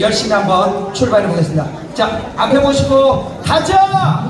열심히 한번 출발해 보겠습니다. 자, 앞에 보시고 가자!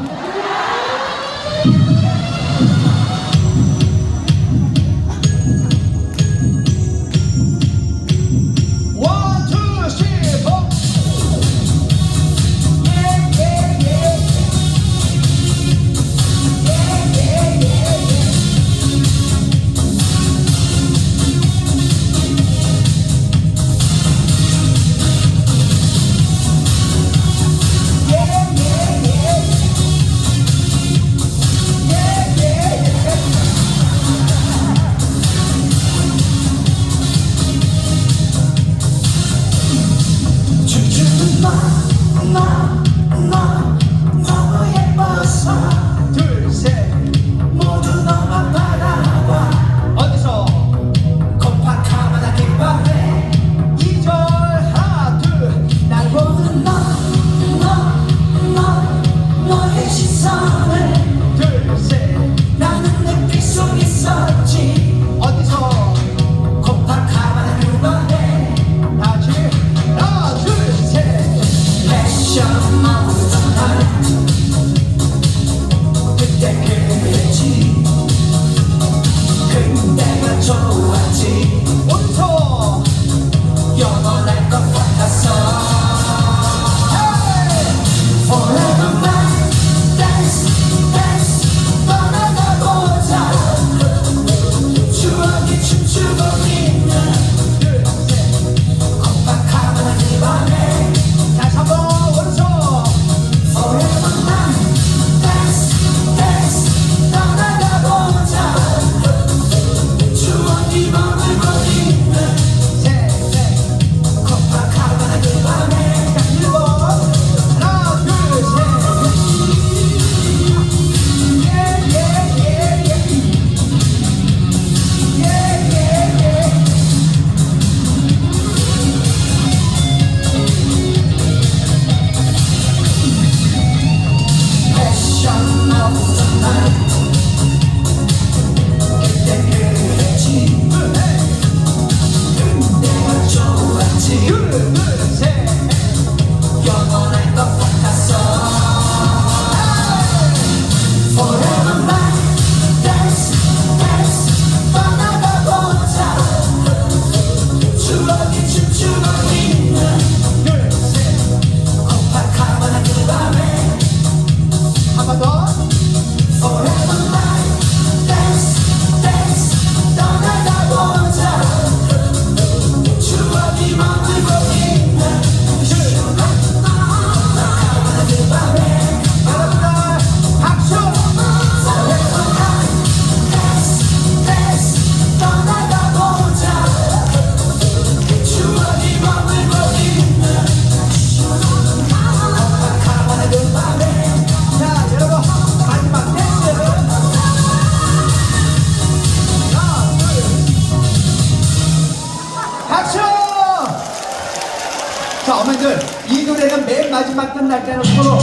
so 박수! 자, 어머니들, 이 노래는 맨 마지막 끝날 때는 서로